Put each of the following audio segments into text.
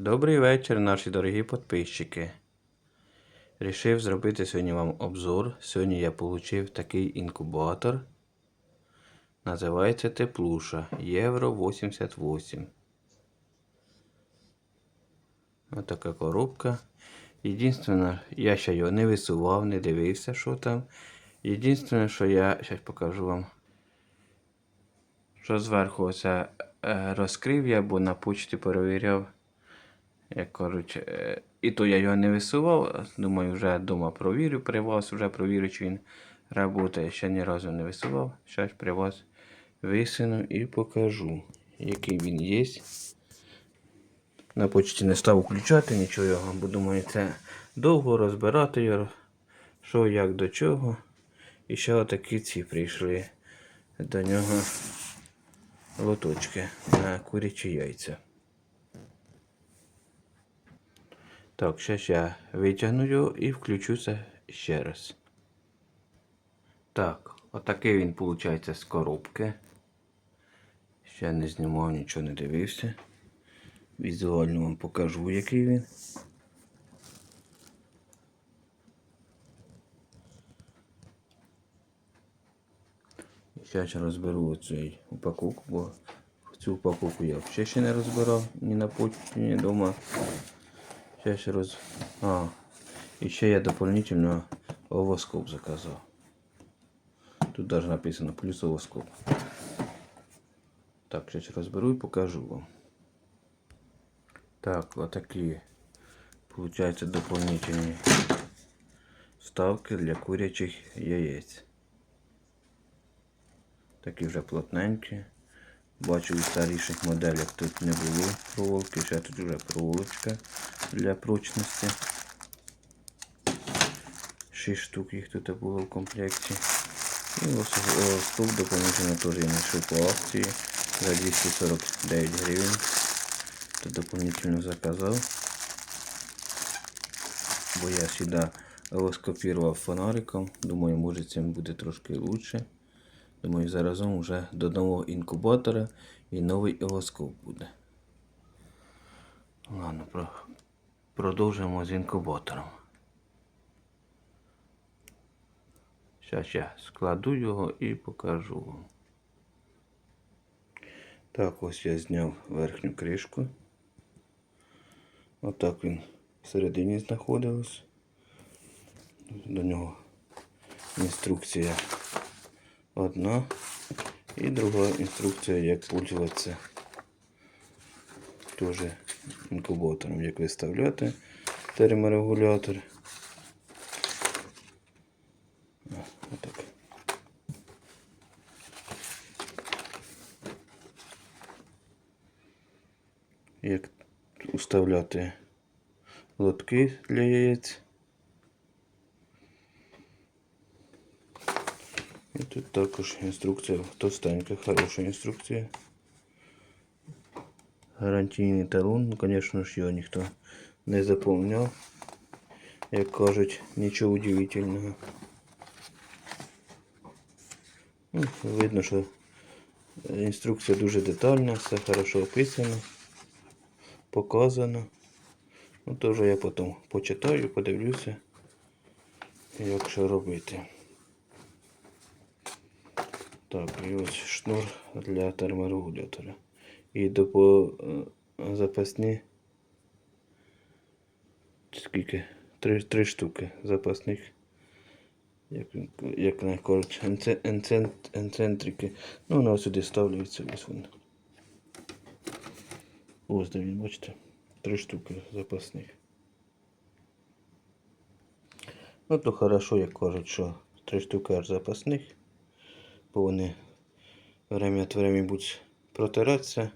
Добрий вечір, наші дорогі підписчики. Рішив зробити сьогодні вам обзор. Сьогодні я отримав такий інкубатор. Називається Теплуша Євро 88. Ось така коробка. Єдине, я ще його не висував, не дивився, що там. Єдине, що я зараз покажу вам. Що зверху оце е, розкрив я, бо на почті перевіряв. Як кажуть, е, і то я його не висував. Думаю, вже вдома провірю при вас, вже провірю, чи він працює. Ще ні разу не висував. Зараз при вас висуну і покажу, який він є. На почті не став включати нічого бо думаю, це довго розбирати його, що як до чого. І ще отакі ці прийшли до нього лоточки на курячі яйця. Так, зараз я витягну його і включу це ще раз. Так, отакий він виходить з коробки. Ще не знімав, нічого не дивився. Візуально вам покажу, який він. Зараз розберу оцю упаковку, бо цю упаковку я взагалі ще не розбирав ні на почті, ні вдома. Сейчас ще роз... А, і ще я дополнительно овоскоп заказав. Тут даже написано плюс овоскоп. Так, сейчас розберу і покажу вам. Так, вот такие получаются дополнительные вставки для курячих яєць. Такі вже плотненькі. Бачу у старіших моделях тут не було проволоки, ще тут вже проволочка для прочності. Шість штук їх тут було в комплекті. І ось тут доповнительно теж я знайшов по акції за 249 гривень. Тут дополнительно заказав. Бо я сюди скопірував фонариком. Думаю, може цим буде трошки лучше. Думаю, заразом вже до нового інкубатора і новий овоскоп буде. Ладно, про... продовжуємо з інкубатором. Зараз я складу його і покажу вам. Так, ось я зняв верхню кришку. Отак він всередині знаходився. До нього інструкція одна і друга інструкція, як пользуватися теж інкубатором, як виставляти терморегулятор. Отак. Як уставляти лотки для яєць. І тут також інструкція, товстенька, хороша інструкція. Гарантійний талон, ну, звісно ж, його ніхто не заповняв. Як кажуть, нічого удивительного. Ну, видно, що інструкція дуже детальна, все хорошо описано, показано. Ну, теж я потім почитаю, подивлюся, як що робити. Так, і ось шнур для терморегулятора. І до е, запасні. Скільки? Три, три штуки запасних. Як, як не кажуть, енцентрики. Ну, воно сюди ставляється ось воно. Ось де він, бачите? Три штуки запасних. Ну то хорошо, як кажуть, що три штуки аж запасних вони время від времени будуть протиратися.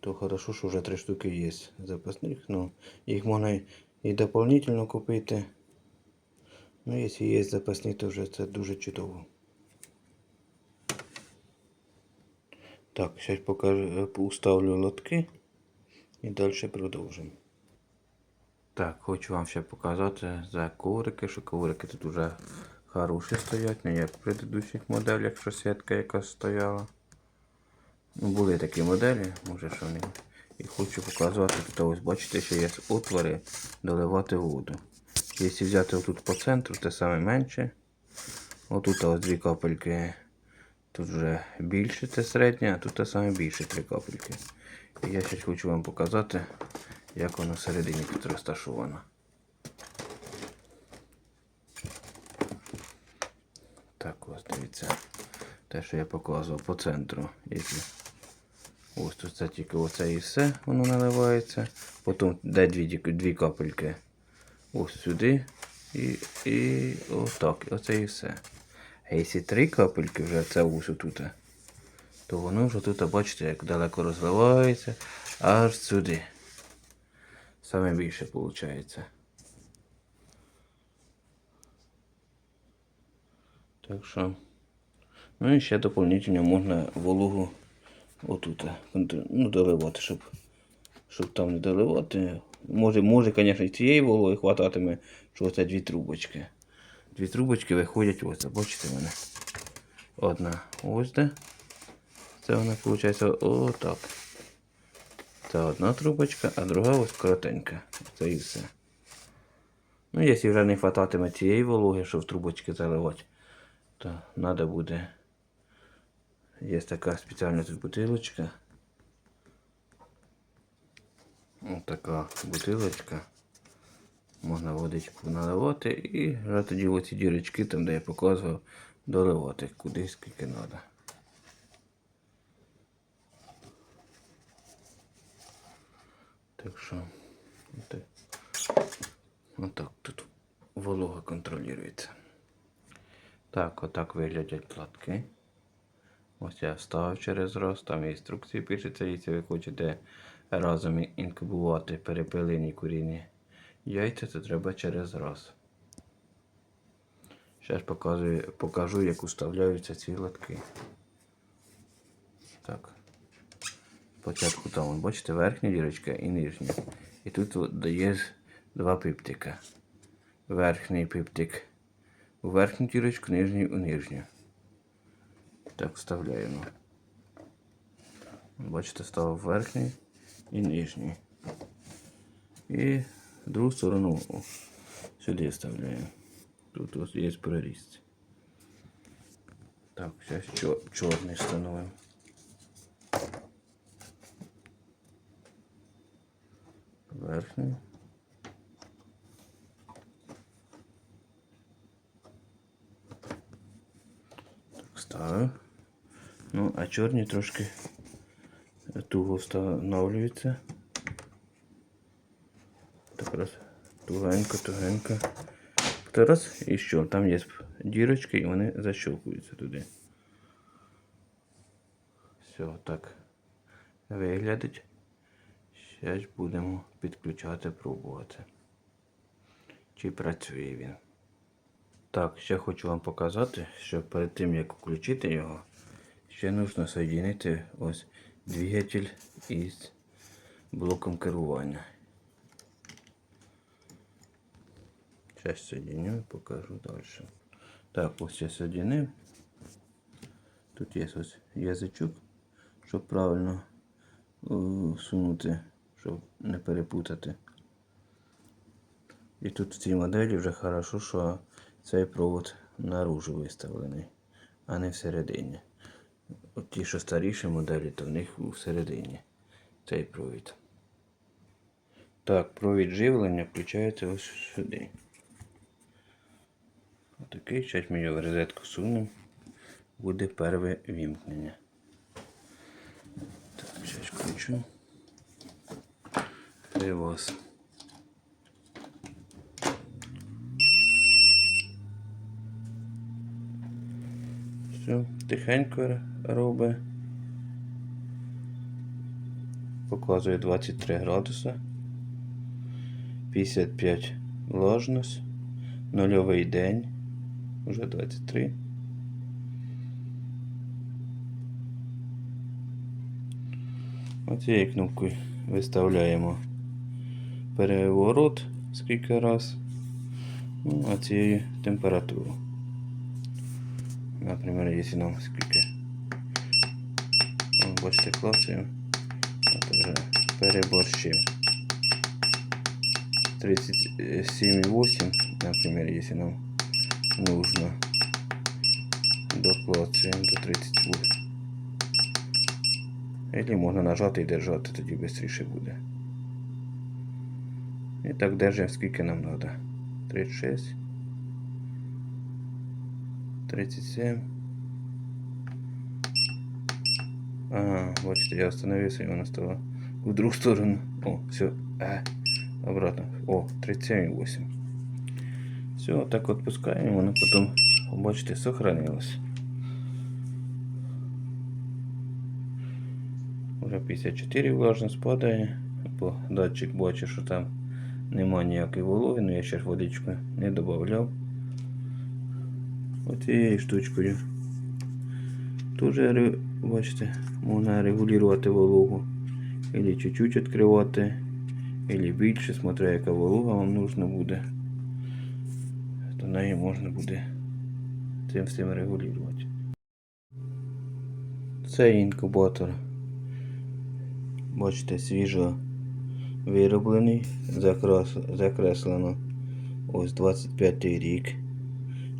То хорошо, що вже три штуки є запасних. Ну, їх можна і дополнительно купити. Ну, якщо є запасні, то вже це дуже чудово. Так, зараз покажу, уставлю лотки і далі продовжимо. Так, хочу вам ще показати за коврики, що коврики тут вже хороші стоять, не як в предыдущих моделях, що сітка яка стояла. Ну, були такі моделі, може що не. І хочу показати, тут ось бачите, що є отвори доливати воду. Якщо взяти отут по центру, це саме менше. Отут ось дві капельки. Тут вже більше це середня, а тут те саме більше три капельки. І я зараз хочу вам показати, як воно всередині тут розташовано. Так, ось дивіться. Те, що я показував по центру. Ось тут це тільки оце і все, воно наливається. Потім де дві, дві капельки. Ось сюди. І, і отак. Оце і все. А якщо три капельки вже це ось тут, то воно вже тут, бачите, як далеко розливається, аж сюди. Саме більше виходить. Так що. Ну і ще доповнительно можна вологу отут. Ну, доливати, щоб, щоб там не доливати. Може, може, звісно, і цієї вологи хвататиме, що це дві трубочки. Дві трубочки виходять ось, бачите мене. Одна ось де. Це вона виходить отак. Це одна трубочка, а друга ось коротенька. Це і все. Ну, якщо вже не хвататиме цієї вологи, щоб трубочки заливати, то треба буде. Є така спеціальна тут бутилочка. Ось така бутилочка. Можна водичку наливати і вже тоді оці дірочки, там де я показував, доливати куди скільки треба. Так що отак, тут волога контролюється. Так, отак виглядять платки. Ось я вставив через раз, там інструкції пишеться, якщо ви хочете разом інкубувати перепилені курінні яйця, то треба через раз. Зараз показую, покажу, як уставляються ці лотки. Так. Спочатку там, бачите, верхня дірочка і нижня. І тут дає два пиптика. Верхній пиптик у верхню дірочку, нижній у нижню. Так, вставляємо. Бачите, став верхній і нижній. І в другу сторону сюди вставляємо. Тут ось є прорізці. Так, зараз чор чорний встановимо. Верхній. Так. Ну, а чорні трошки туго встановлюються. Так раз тугенько, тугенько. Раз і що? Там є дірочки і вони защелкуються туди. Все, так виглядить. Зараз будемо підключати, пробувати. Чи працює він. Так, ще хочу вам показати, що перед тим як включити його, ще потрібно соєдинити ось двигатель із блоком керування. Зараз соединю і покажу далі. Так, ось я соединив. Тут є ось язичок, щоб правильно е, сунути, щоб не перепутати. І тут в цій моделі вже хорошо, що цей провод наружу виставлений, а не всередині. От ті, що старіші моделі, то в них всередині цей провід. Так, провід живлення включається ось сюди. Отакий, зараз ми його в розетку сунемо. Буде перше вімкнення. Так, зараз включу. Привоз. Все, тихенько робить. Показує 23 градуси. 55 влажність. Нульовий день. Уже 23. Оцією кнопкою виставляємо переворот скільки раз. Ну, а цією температуру. Наприклад, якщо нам скільки. О, бачите, клацаю. От вже переборщив. 37,8, например, если нам нужно. Доклацаємо до 38. Или можна нажати і держати, тоді швидше буде. І так держимо скільки нам треба. 36. 37. Ага, бачите, я остановився і вона стала в другу сторону. О, все. Е, обратно. О, 37,8. Все, так отпускаємо, воно потім, бачите, сохранилось. Уже 54 влажність падає, бо датчик бачить, що там нема ніякої вологи, але я ще ж водичку не додавав. Оцією штучкою. Ре- бачите, можна регулювати вологу. Или чуть-чуть відкривати, или більше, смотря яка волога вам нужна буде. То неї можна буде цим всім регулювати. Це інкубатор. Бачите, свіжо вироблений, закреслено ось 25 рік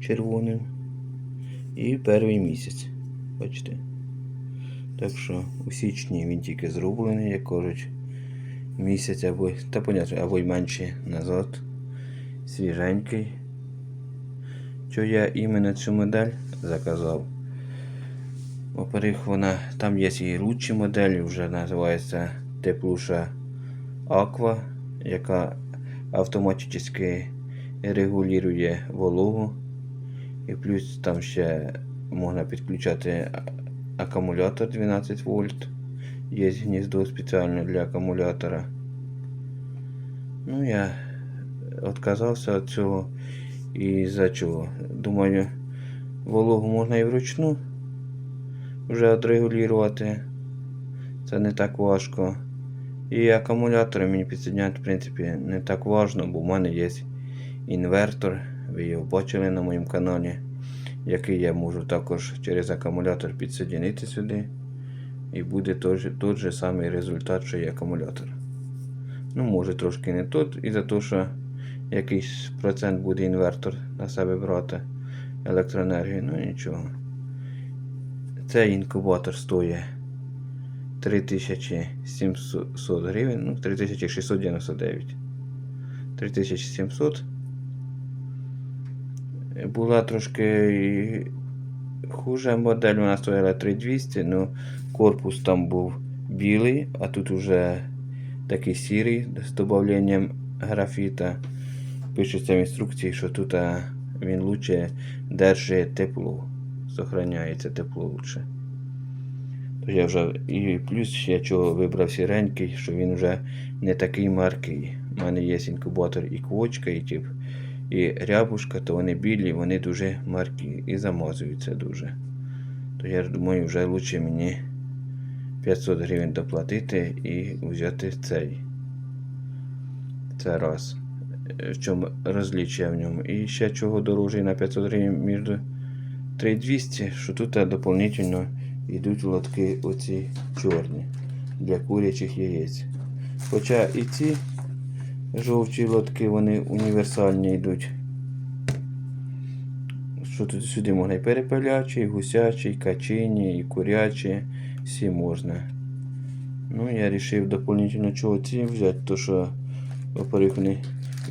червоним і перший місяць. Бачите? Так що у січні він тільки зроблений, як кажуть, місяць або, та понятно, або й менше назад. Свіженький. Що я іменно цю модель заказав? Во-первых, вона, там є і лучші моделі, вже називається Теплуша Aqua, яка автоматично регулює вологу. І плюс там ще можна підключати акумулятор 12 вольт. Є гніздо спеціально для акумулятора. Ну, я відказався від цього. І за чого? Думаю, вологу можна і вручну вже відрегулювати. Це не так важко. І акумулятори мені підсоединяти, в принципі, не так важно, бо в мене є інвертор. Ви його бачили на моєму каналі, який я можу також через акумулятор підсоединити сюди. І буде той же, той же самий результат, що і акумулятор. Ну, може трошки не тут, і за те, що якийсь процент буде інвертор на себе брати електроенергію, ну нічого. Цей інкубатор стоїть 3700 гривень, ну 3699. 3700. Була трошки хуже модель, вона стояла 3200, ну корпус там був білий, а тут уже такий сірий з додаванням графіта. Пишеться в інструкції, що тут він лучше держить тепло. Сохраняється тепло лучше. То я вже і плюс я чого вибрав сіренький, що він вже не такий маркий. У мене є інкубатор і квочка, і тип, і рябушка, то вони білі, вони дуже маркі і замазуються дуже. То я думаю, вже лучше мені 500 гривень доплатити і взяти цей. Це раз. В чому розліччя в ньому. І ще чого дорожчий на 500 гривень між 3200, що тут доповнительно йдуть лотки оці чорні для курячих яєць. Хоча і ці жовті лотки, вони універсальні йдуть. Що тут сюди можна і перепелячі, і гусячі, і качині, і курячі, всі можна. Ну, я вирішив дополнительно чого ці взяти, то що, во-первых, вони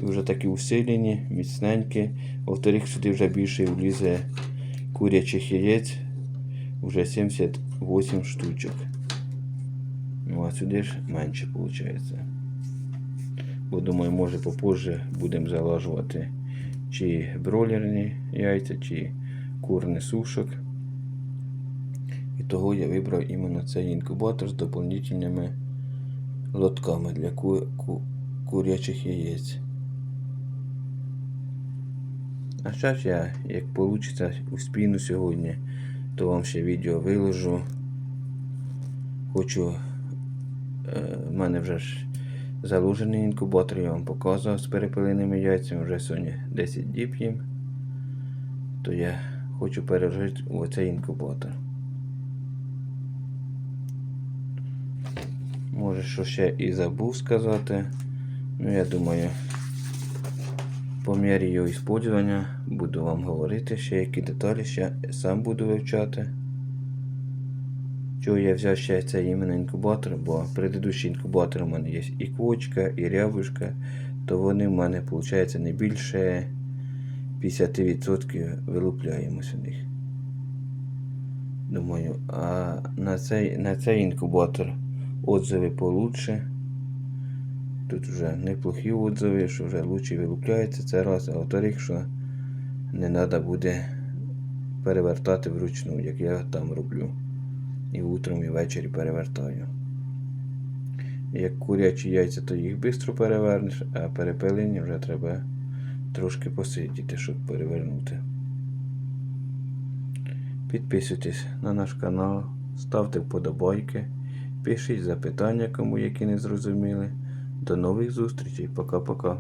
вже такі усилені, міцненькі. Во-вторых, сюди вже більше влізе курячих яєць. Вже 78 штучок. Ну, а сюди ж менше виходить. Бо думаю, може попозже будемо залажувати чи бройлерні яйця, чи курний сушок. І того я вибрав іменно цей інкубатор з доповнительними лотками для ку- ку- курячих яєць. А зараз я, як вийде, успіну сьогодні, то вам ще відео виложу. Хочу. Е, в мене вже ж заложений інкубатор, я вам показував з перепиленими яйцями, вже сьогодні 10 діб їм. То я хочу пережити у цей інкубатор. Може, що ще і забув сказати. Ну, я думаю, по мірі його іспользування буду вам говорити ще які деталі, ще сам буду вивчати. Чого я взяв ще цей іменно інкубатор, бо предыдущий інкубатор у мене є і квочка, і рябушка, то вони в мене, виходить, не більше 50% вилупляємось у них. Думаю, а на цей, на цей інкубатор отзиви получше. Тут вже неплохі отзиви, що вже лучше вилупляється це раз, а во-вторых, що не треба буде перевертати вручну, як я там роблю. І утром, і ввечері перевертаю. Як курячі яйця, то їх швидко перевернеш, а перепелені вже треба трошки посидіти, щоб перевернути. Підписуйтесь на наш канал, ставте вподобайки, пишіть запитання, кому які не зрозуміли. До нових зустрічей. Пока-пока.